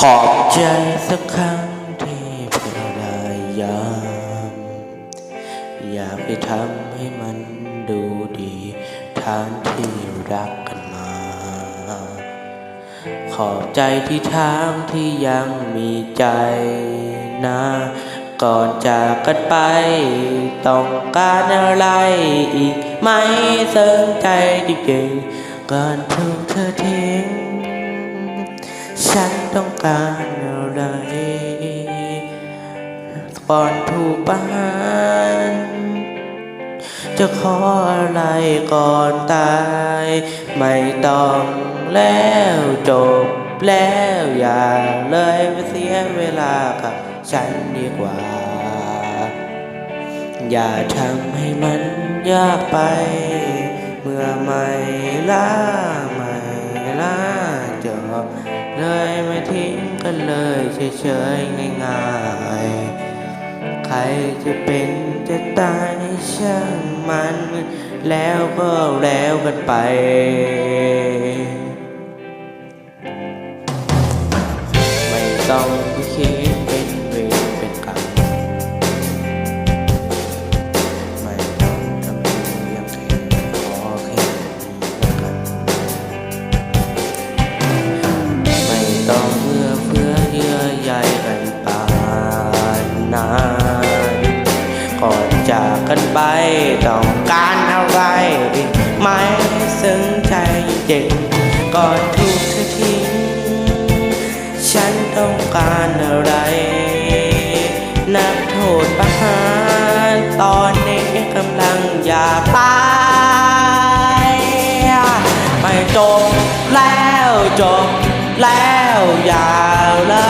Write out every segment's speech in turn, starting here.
ขอบใจสักครั้งที่พยายาม อยากไปทำให้มันดูดีทางที่รักกันมา ขอบใจที่ทางที่ยังมีใจนะ ก่อนจากกันไป ต้องการอะไรอีกไหม่เสิงใจจริงๆก่อนถูกเธอทิ้ง ฉันต้องการอะไรก่อนถูกประหารจะขออะไรก่อนตาย ไม่ต้องแล้วจบแล้วอย่าเลยไปเสียเวลากับฉันดีกว่า อย่าทำให้มันยากไป เมื่อไม่ล่าไม่ล่า เลยไม่ทิ้งกันเลยเฉยๆง่ายๆ ใครจะเป็นจะตายช่างมัน แล้วก็แล้วกันไปไม่ต้อง ก่อนจากกันไปต้องการอะไรอีกไหมซึ้งใจเจ็บก่อนถูกเธอทิ้ง ฉันต้องการอะไร นักโทษประหารตอนนี้กำลังอยากตายไม่จบแล้วจบแล้วอย่าเลย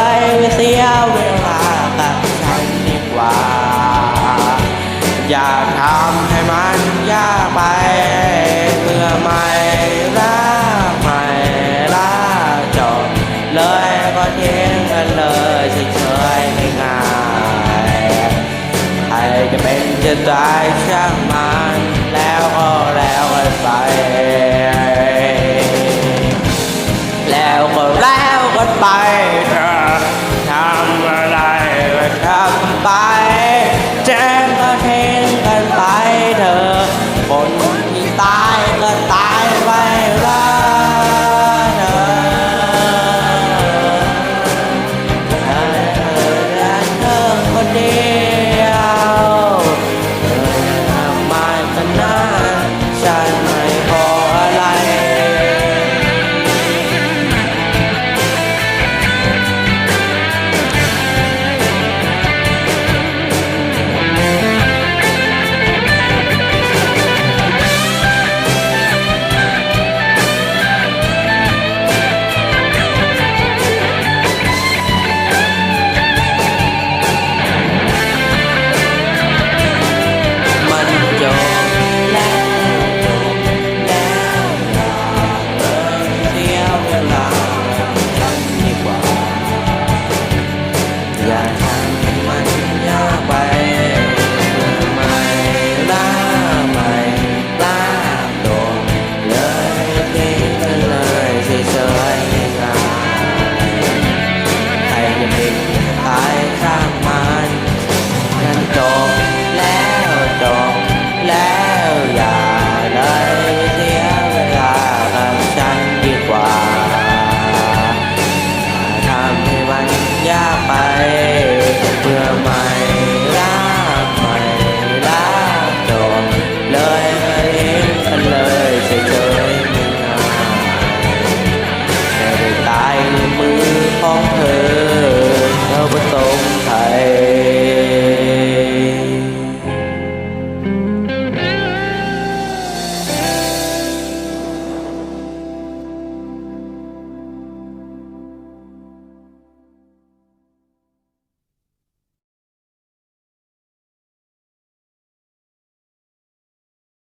จะตายช่างมันแล้วก็แล้วกันไป แล้วก็แล้วกันไปเธอทำอะไรก็ทำไปแจ้งก็เทงกันไปเธอคนที่ตายก็ตาย got